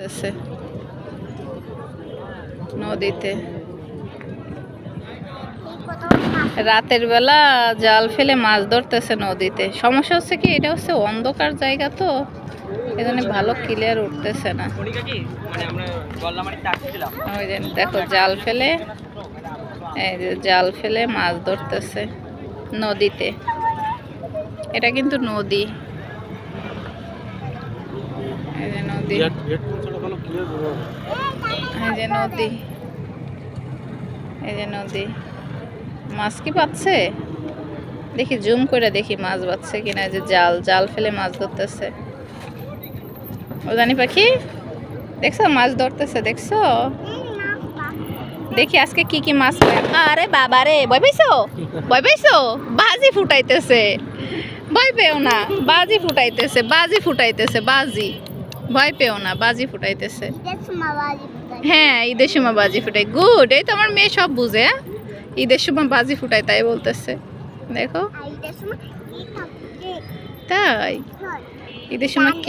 ধরতেছে নদীতে। রাতের বেলা জাল ফেলে মাছ ধরতেছে নদীতে। সমস্যা হচ্ছে কি এটা হচ্ছে অন্ধকার জায়গা তো এজন্য ভালো ক্লিয়ার উঠতেছে না। মানে ওই যে দেখো জাল ফেলে এই যে জাল ফেলে মাছ ধরতেছে নদীতে। এটা কিন্তু নদী এই যে নদী। এই যে নদী। এই যে নদী। মাছ কি পাচ্ছে? দেখি জুম করে দেখি মাছ পাচ্ছে কিনা। যে জাল জাল ফেলে মাছ ধরতেছে। ও জানি পাখি। দেখছ মাছ ধরতেছে দেখছ? দেখি আজকে কি কি মাছ পাই আরে বাবা রে ভয় পাইছো? ভয় পাইছো? বাজি ফুটাইতেছে। ভয় পেও না। বাজি ফুটাইতেছে বাজি ফুটাইতেছে বাজি। ভয় পেও না বাজি ফুটাইতেছে। হ্যাঁ ঈদের সময় বাজি ফুটাই। গুড এই তো আমার মেয়ে সব বুঝে হ্যাঁ? ঈদের সময় বাজি ফুটাই তাই বলতেছে। দেখো। তাই? ঈদের সময় কে